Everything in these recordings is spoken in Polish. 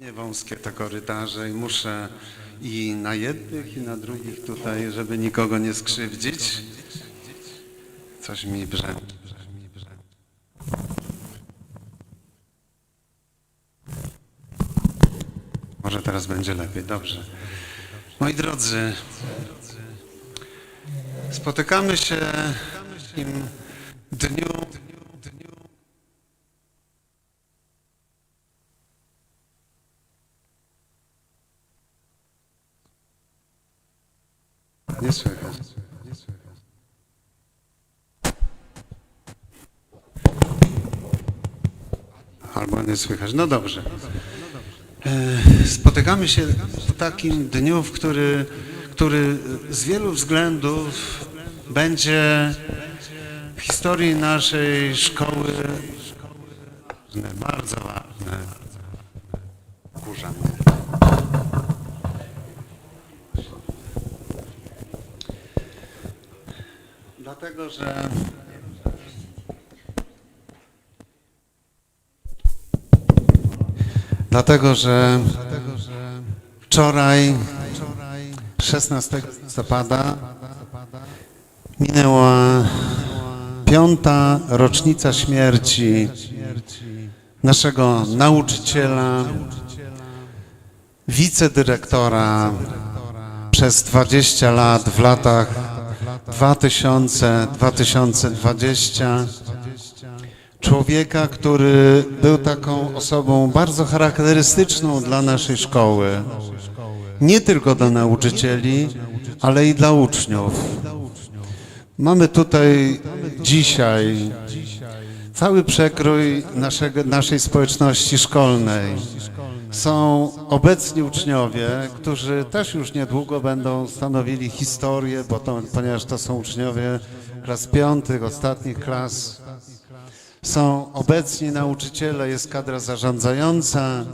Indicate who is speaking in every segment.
Speaker 1: Nie wąskie te korytarze i muszę i na jednych, i na drugich tutaj, żeby nikogo nie skrzywdzić. Coś mi brzmi. Może teraz będzie lepiej, dobrze. Moi drodzy, spotykamy się w dniu Nie słychać. Albo nie słychać. No dobrze. E, Spotykamy się w takim dniu, w który, który z wielu względów będzie w historii naszej szkoły bardzo ważny. Kurza mnie. Że Dlatego, że wczoraj, 16 listopada, minęła piąta rocznica śmierci naszego nauczyciela, wicedyrektora przez 20 lat w latach 2000-2020 człowieka, który był taką osobą bardzo charakterystyczną dla naszej szkoły. Nie tylko dla nauczycieli, ale i dla uczniów. Mamy tutaj dzisiaj cały przekrój naszego, naszej społeczności szkolnej. Są obecni uczniowie, którzy też już niedługo będą stanowili historię, bo to, ponieważ to są uczniowie klas piątych, ostatnich klas są obecni nauczyciele, jest kadra zarządzająca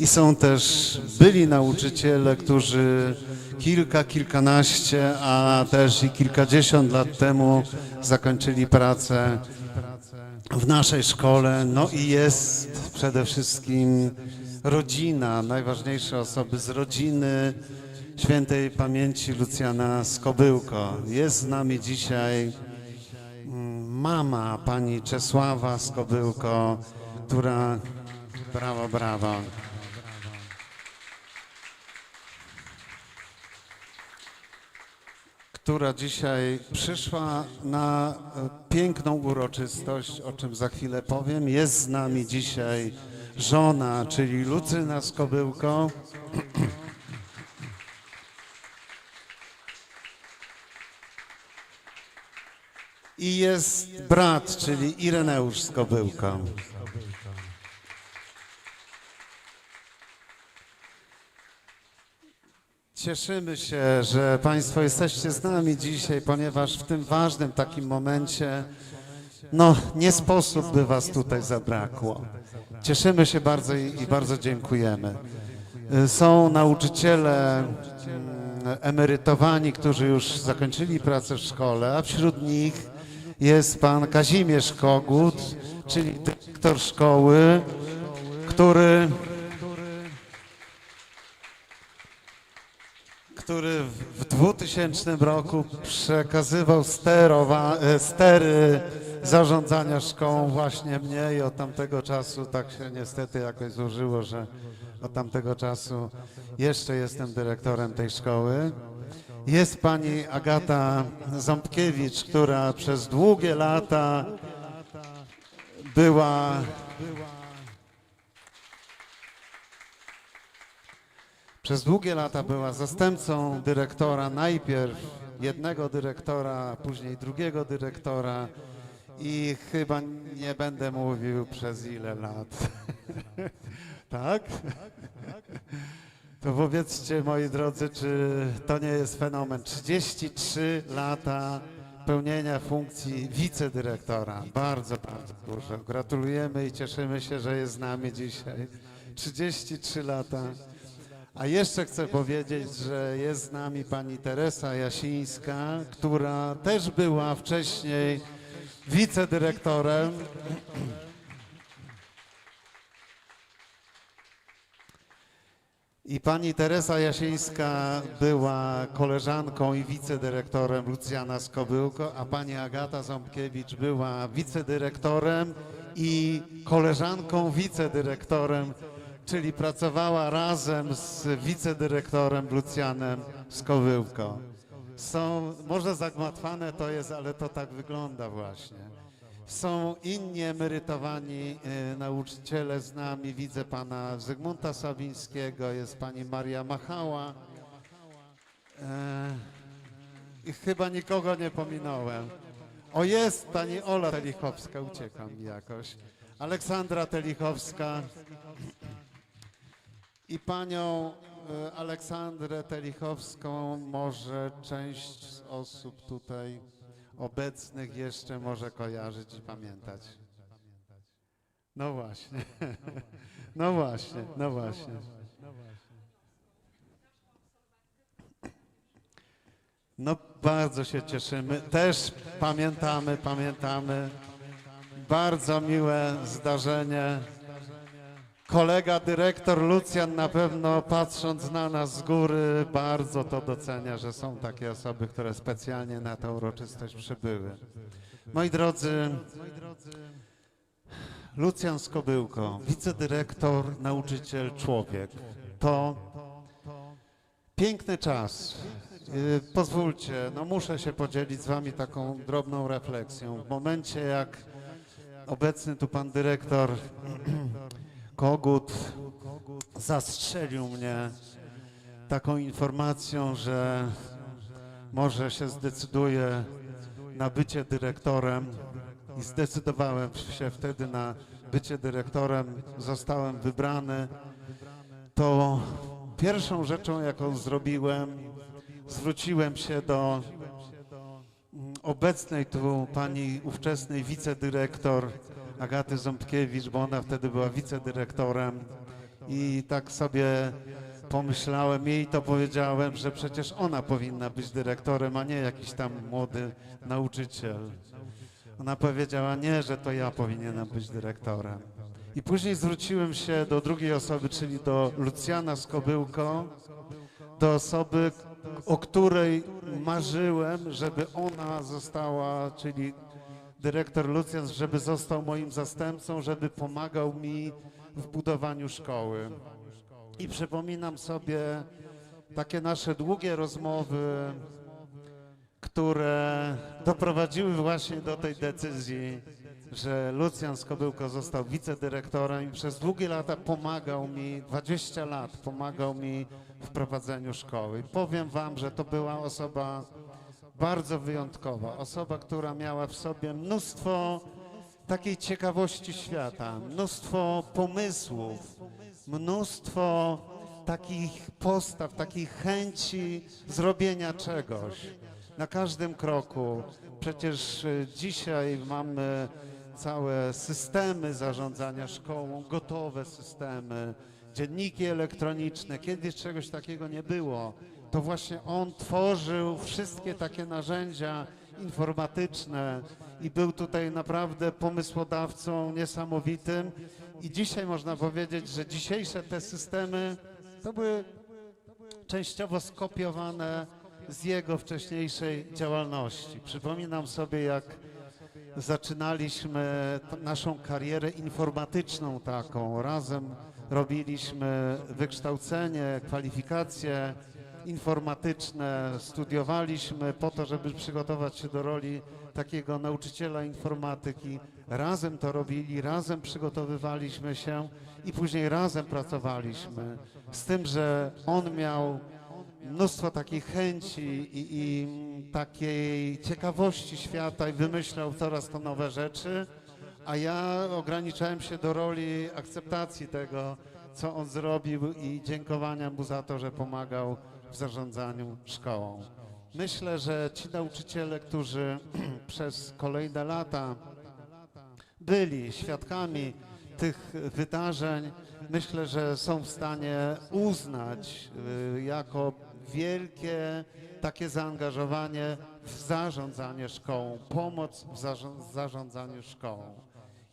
Speaker 1: i są też byli nauczyciele, którzy kilka, kilkanaście, a też i kilkadziesiąt lat temu zakończyli pracę w naszej szkole. No i jest przede wszystkim rodzina, najważniejsze osoby z rodziny świętej pamięci Lucjana Skobyłko. Jest z nami dzisiaj mama pani Czesława Skobyłko, która... Brawo, brawo. która dzisiaj przyszła na e, piękną uroczystość, o czym za chwilę powiem. Jest z nami dzisiaj żona, czyli Lucyna Skobyłko. I jest brat, czyli Ireneusz Skobyłko. Cieszymy się, że Państwo jesteście z nami dzisiaj, ponieważ w tym ważnym takim momencie, no nie sposób by Was tutaj zabrakło. Cieszymy się bardzo i, i bardzo dziękujemy. Y, Są nauczyciele mm, emerytowani, którzy już zakończyli pracę w szkole, a wśród nich jest pan Kazimierz Kogut, czyli dyrektor szkoły, który, który w 2000 roku przekazywał sterowa, e, stery zarządzania szkołą właśnie mnie i od tamtego czasu tak się niestety jakoś złożyło, że od tamtego czasu jeszcze jestem dyrektorem tej szkoły. Jest pani Agata Ząbkiewicz, która przez długie lata była przez długie lata była zastępcą dyrektora, najpierw jednego dyrektora, później drugiego dyrektora i chyba nie będę mówił przez ile lat. tak? To powiedzcie, moi drodzy, czy to nie jest fenomen? 33 lata pełnienia funkcji wicedyrektora. Bardzo, bardzo dużo. Gratulujemy i cieszymy się, że jest z nami dzisiaj. 33 lata. A jeszcze chcę powiedzieć, że jest z nami pani Teresa Jasińska, która też była wcześniej wicedyrektorem. I pani Teresa Jasińska była koleżanką i wicedyrektorem Lucjana Skobyłko, a pani Agata Ząbkiewicz była wicedyrektorem i koleżanką wicedyrektorem, czyli pracowała razem z wicedyrektorem Lucjanem Skobyłko. Są, może zagmatwane to jest, ale to tak wygląda właśnie. Są inni emerytowani e, nauczyciele z nami. Widzę pana Zygmunta Sawińskiego, jest pani Maria Machała. E, chyba nikogo nie pominąłem. O, jest pani Ola Telichowska, uciekam mi jakoś. Aleksandra Telichowska i panią Aleksandrę Telichowską może część z osób tutaj obecnych jeszcze może kojarzyć i pamiętać. No właśnie, no właśnie, no właśnie. No bardzo się cieszymy. Też pamiętamy, pamiętamy. Bardzo miłe zdarzenie. Kolega dyrektor Lucjan na pewno patrząc na nas z góry bardzo to docenia, że są takie osoby, które specjalnie na tę uroczystość przybyły. Moi drodzy, Lucjan Skobyłko, wicedyrektor, nauczyciel, człowiek. To piękny czas. Yy, Pozwólcie, no muszę się podzielić z wami taką drobną refleksją. W momencie jak obecny tu pan dyrektor Kogut zastrzelił mnie taką informacją, że może się zdecyduje na bycie dyrektorem i zdecydowałem się wtedy na bycie dyrektorem, zostałem wybrany, to pierwszą rzeczą, jaką zrobiłem, zwróciłem się do obecnej tu pani ówczesnej wicedyrektor Agaty Ząbkiewicz, bo ona wtedy była wicedyrektorem i tak sobie pomyślałem jej to powiedziałem, że przecież ona powinna być dyrektorem, a nie jakiś tam młody nauczyciel. Ona powiedziała nie, że to ja powinienem być dyrektorem. I później zwróciłem się do drugiej osoby, czyli do Lucjana Skobyłko, do osoby, o której marzyłem, żeby ona została, czyli dyrektor Lucjan, żeby został moim zastępcą, żeby pomagał mi w budowaniu szkoły. I przypominam sobie takie nasze długie rozmowy, które doprowadziły właśnie do tej decyzji, że Lucjan Skobyłko został wicedyrektorem i przez długie lata pomagał mi, 20 lat pomagał mi w prowadzeniu szkoły. Powiem wam, że to była osoba bardzo wyjątkowa, osoba, która miała w sobie mnóstwo takiej ciekawości świata, mnóstwo pomysłów, mnóstwo takich postaw, takiej chęci zrobienia czegoś na każdym kroku. Przecież e, dzisiaj mamy całe systemy zarządzania szkołą, gotowe systemy, dzienniki elektroniczne. Kiedyś czegoś takiego nie było. To właśnie on tworzył wszystkie takie narzędzia informatyczne i był tutaj naprawdę pomysłodawcą niesamowitym. I dzisiaj można powiedzieć, że dzisiejsze te systemy to były częściowo skopiowane z jego wcześniejszej działalności. Przypominam sobie, jak zaczynaliśmy naszą karierę informatyczną taką. Razem robiliśmy wykształcenie, kwalifikacje informatyczne, studiowaliśmy po to, żeby przygotować się do roli takiego nauczyciela informatyki. Razem to robili, razem przygotowywaliśmy się i później razem pracowaliśmy. Z tym, że on miał mnóstwo takiej chęci i, i takiej ciekawości świata i wymyślał coraz to nowe rzeczy, a ja ograniczałem się do roli akceptacji tego, co on zrobił i dziękowania mu za to, że pomagał w zarządzaniu szkołą. Myślę, że ci nauczyciele, którzy przez kolejne lata byli świadkami tych wydarzeń, myślę, że są w stanie uznać y, jako wielkie takie zaangażowanie w zarządzanie szkołą, pomoc w zarząd- zarządzaniu szkołą.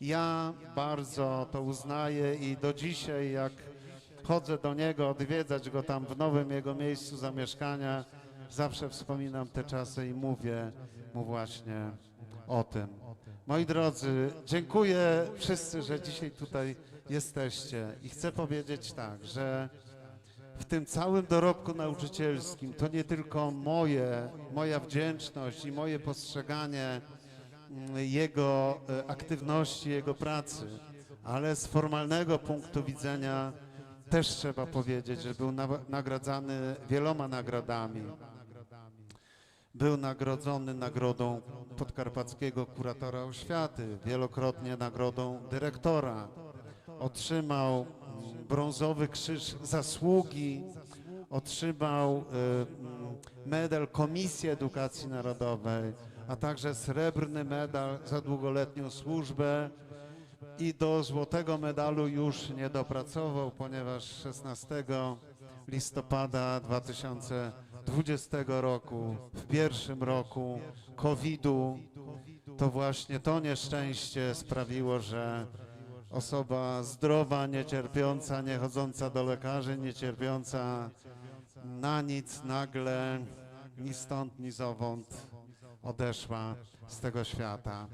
Speaker 1: Ja bardzo to uznaję i do dzisiaj, jak chodzę do niego, odwiedzać go tam w nowym jego miejscu zamieszkania, zawsze wspominam te czasy i mówię mu właśnie o tym. Moi drodzy, dziękuję wszyscy, że dzisiaj tutaj jesteście i chcę powiedzieć tak, że w tym całym dorobku nauczycielskim to nie tylko moje, moja wdzięczność i moje postrzeganie jego e, aktywności, jego pracy, ale z formalnego punktu widzenia też trzeba powiedzieć, że był na, nagradzany wieloma nagrodami. Był nagrodzony nagrodą podkarpackiego kuratora oświaty, wielokrotnie nagrodą dyrektora. Otrzymał mm, brązowy krzyż zasługi, otrzymał y, mm, medal Komisji Edukacji Narodowej, a także srebrny medal za długoletnią służbę i do złotego medalu już nie dopracował, ponieważ 16 listopada 2020 roku, w pierwszym roku COVID-u, to właśnie to nieszczęście sprawiło, że osoba zdrowa, niecierpiąca, nie chodząca do lekarzy, niecierpiąca na nic nagle, ni stąd, ni zowąd odeszła z tego świata.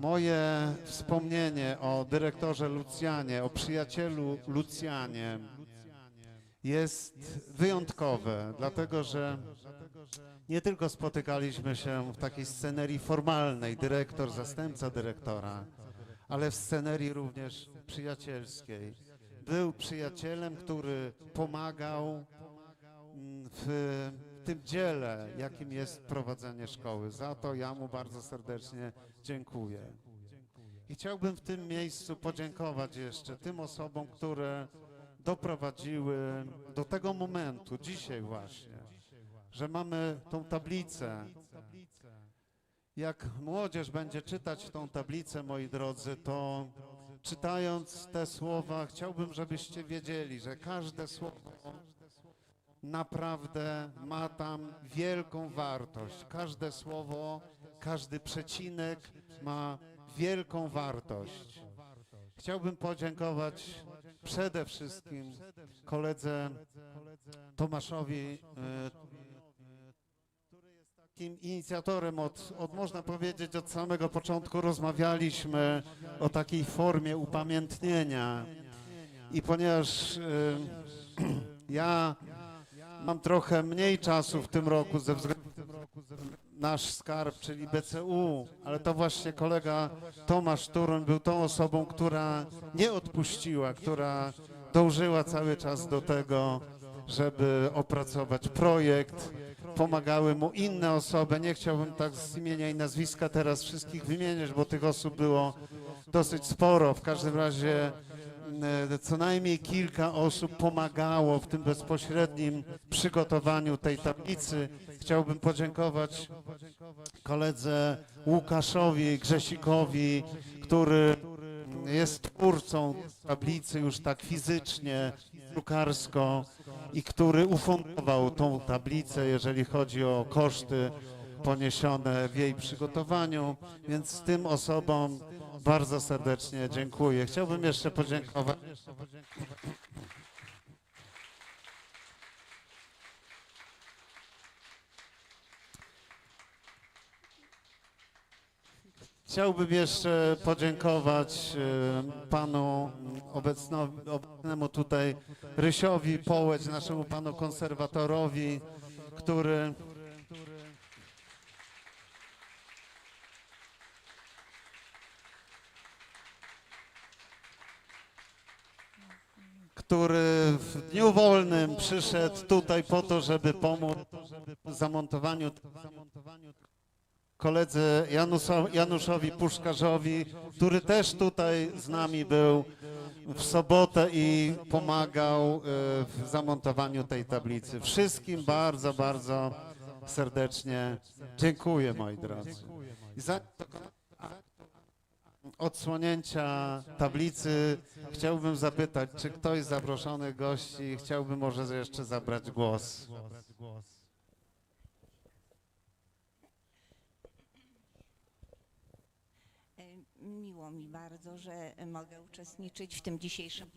Speaker 1: Moje wspomnienie o dyrektorze Lucjanie, o przyjacielu Lucjanie jest wyjątkowe, dlatego że nie tylko spotykaliśmy się w takiej scenerii formalnej, dyrektor, zastępca dyrektora, ale w scenerii również przyjacielskiej. Był przyjacielem, który pomagał mm, w tym dziele, jakim jest prowadzenie szkoły. Za to ja mu bardzo serdecznie dziękuję. I chciałbym w tym miejscu podziękować jeszcze tym osobom, które doprowadziły do tego momentu, dzisiaj właśnie, że mamy tą tablicę. Jak młodzież będzie czytać tą tablicę, moi drodzy, to czytając te słowa, chciałbym, żebyście wiedzieli, że każde słowo naprawdę ma tam wielką wartość. Każde słowo, każdy przecinek ma wielką wartość. Chciałbym podziękować przede wszystkim koledze Tomaszowi, e, który jest takim inicjatorem od, od, można powiedzieć, od samego początku rozmawialiśmy o takiej formie upamiętnienia. I ponieważ e, ja mam trochę mniej czasu w tym roku ze względu na nasz skarb, czyli BCU, ale to właśnie kolega Tomasz Turun był tą osobą, która nie odpuściła, która dążyła cały czas do tego, żeby opracować projekt. Pomagały mu inne osoby. Nie chciałbym tak z imienia i nazwiska teraz wszystkich wymieniać, bo tych osób było dosyć sporo. W każdym razie co najmniej kilka osób pomagało w tym bezpośrednim przygotowaniu tej tablicy. Chciałbym podziękować koledze Łukaszowi Grzesikowi, który jest twórcą tablicy już tak fizycznie, drukarsko i który ufundował tą tablicę, jeżeli chodzi o koszty poniesione w jej przygotowaniu, więc tym osobom bardzo serdecznie dziękuję. Chciałbym jeszcze podziękować Chciałbym jeszcze podziękować e, panu obecnemu tutaj Rysiowi Połeć, naszemu panu konserwatorowi, który który w dniu wolnym przyszedł tutaj po to, żeby pomóc w zamontowaniu koledze Januszowi Puszkarzowi, który też tutaj z nami był w sobotę i pomagał e, w zamontowaniu tej tablicy. Wszystkim bardzo, bardzo serdecznie dziękuję, moi drodzy. Odsłonięcia tablicy chciałbym zapytać, czy ktoś z zaproszonych gości chciałby może jeszcze zabrać głos?
Speaker 2: E, Miło mi bardzo, że mogę uczestniczyć w tym dzisiejszym.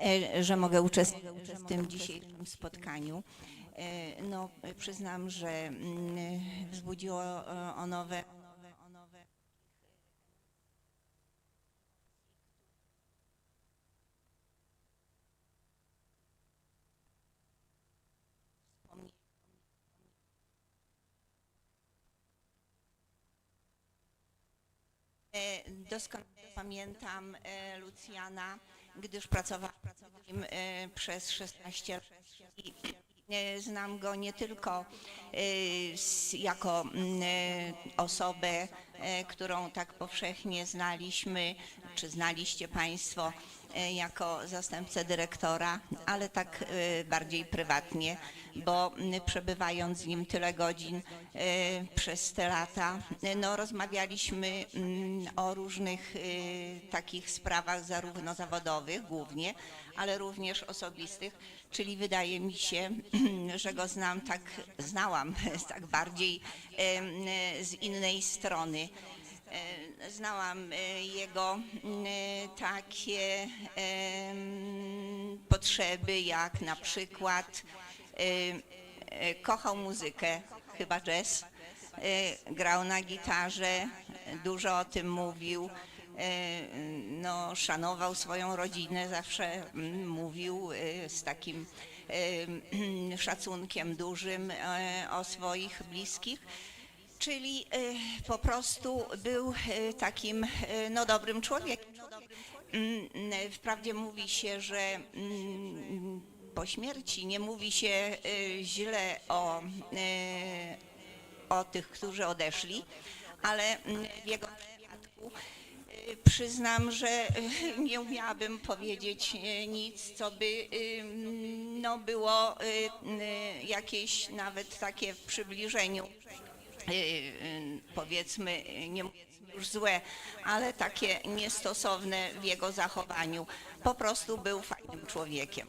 Speaker 2: E, że mogę uczestniczyć w tym dzisiejszym spotkaniu. E, No, przyznam, że mm, wzbudziło e, o nowe, o nowe E, Doskonale pamiętam e, Lucjana, gdyż pracowałam e, przez 16 lat. E, znam go nie tylko e, jako mm, e, osobę, e, którą tak powszechnie znaliśmy, czy znaliście Państwo e, jako zastępcę dyrektora, ale tak e, bardziej prywatnie, bo przebywając z nim tyle godzin e, przez te lata, e, no, rozmawialiśmy mm, o różnych e, takich sprawach, zarówno zawodowych głównie, ale również osobistych, czyli wydaje mi się, że go znam tak, znałam tak bardziej z innej strony. E, Znałam e, jego m, takie potrzeby, jak na przykład e, e, kochał muzykę, chyba jazz, e, grał na gitarze, dużo o tym mówił. e, No, szanował swoją rodzinę, zawsze mówił e, z takim e, szacunkiem dużym e, o swoich bliskich. Czyli e, po prostu był e, takim e, no, dobrym człowiekiem. Mm, Wprawdzie mówi się, że mm, po śmierci nie mówi się źle o, o tych, którzy odeszli, ale mm, w jego przypadku przyznam, że nie umiałabym powiedzieć nic, co by no, było jakieś nawet takie w przybliżeniu powiedzmy, y, nie mówię już złe, ale takie niestosowne w jego zachowaniu. Po prostu był fajnym człowiekiem.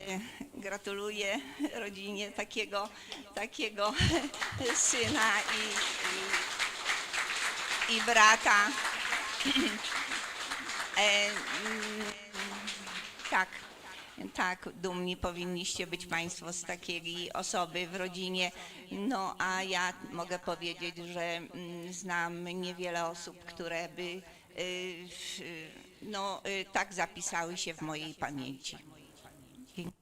Speaker 2: Y, Gratuluję rodzinie takiego, takiego syna i, i, i brata. E, mm, tak, tak, dumni powinniście być Państwo z takiej osoby w rodzinie. No a ja mogę powiedzieć, że mm, znam niewiele osób, które by y, no, y, tak zapisały się w mojej pamięci. Dziękuję.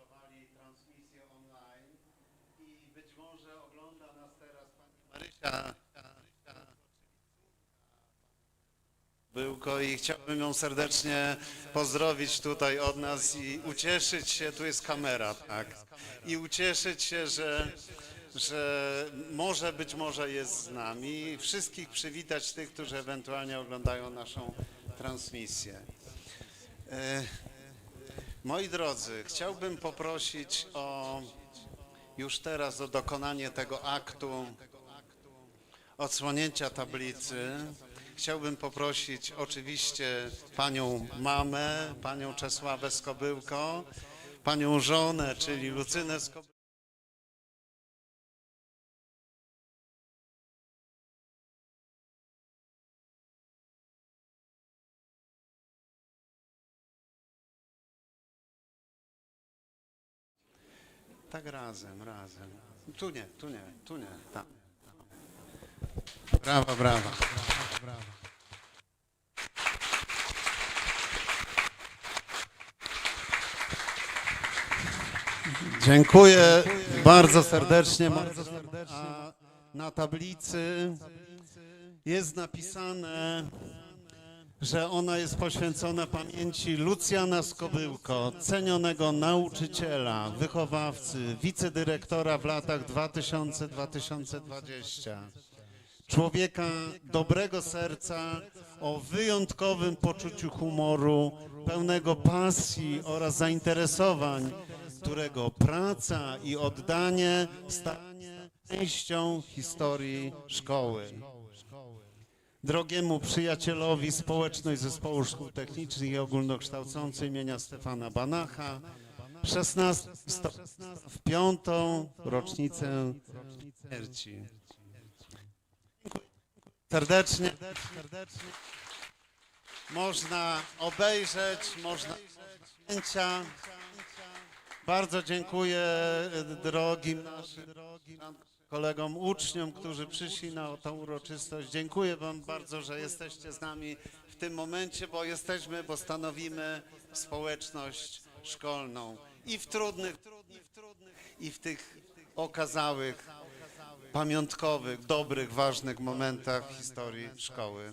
Speaker 1: przygotowali transmisję online i być może ogląda nas teraz pani Marysia Byłko i chciałbym ją serdecznie pozdrowić tutaj od nas i ucieszyć się, tu jest kamera, tak, i ucieszyć się, że, że może być może jest z nami. Wszystkich przywitać tych, którzy ewentualnie oglądają naszą transmisję. E, Moi drodzy, chciałbym poprosić o już teraz o dokonanie tego aktu odsłonięcia tablicy. Chciałbym poprosić oczywiście panią mamę, panią Czesławę Skobyłko, panią żonę, czyli Lucynę Skobyłko. Tak razem, razem. Tu nie, tu nie, tu nie, tam. Brawa, brawa. Dziękuję bardzo serdecznie. Bardzo serdecznie. A na tablicy jest napisane, że ona jest poświęcona pamięci Lucjana Skobyłko, cenionego nauczyciela, wychowawcy, wicedyrektora w latach 2000-2020. Człowieka dobrego serca, o wyjątkowym poczuciu humoru, pełnego pasji oraz zainteresowań, którego praca i oddanie stanie częścią historii szkoły. drogiemu przyjacielowi społeczność Zespołu Szkół Technicznych i Ogólnokształcącej imienia Stefana Banacha 16 sto- w piątą rocznicę śmierci. Serdecznie. Można obejrzeć, można zdjęcia. Bardzo dziękuję e, drogim naszym kolegom uczniom, którzy przyszli na tą uroczystość. Dziękuję Wam bardzo, że jesteście z nami w tym momencie, bo jesteśmy, bo stanowimy społeczność szkolną i w trudnych, i w tych okazałych, pamiątkowych, dobrych, ważnych momentach historii szkoły.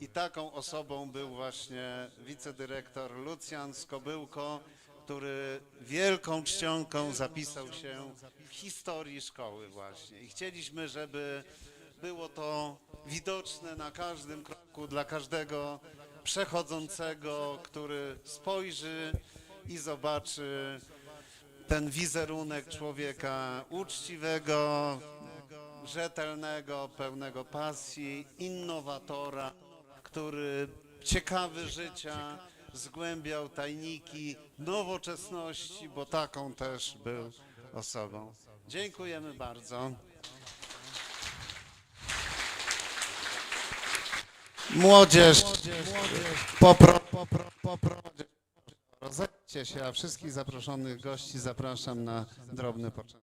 Speaker 1: I taką osobą był właśnie wicedyrektor Lucjan Skobyłko, który wielką czcionką zapisał się w historii szkoły właśnie. I chcieliśmy, żeby było to widoczne na każdym kroku dla każdego przechodzącego, który spojrzy i zobaczy ten wizerunek człowieka uczciwego, rzetelnego, pełnego pasji, innowatora, który ciekawy życia, zgłębiał tajniki nowoczesności, bo taką też był osobą. Dziękujemy bardzo. Młodzież, popro, się, a wszystkich zaproszonych gości zapraszam na drobny początek.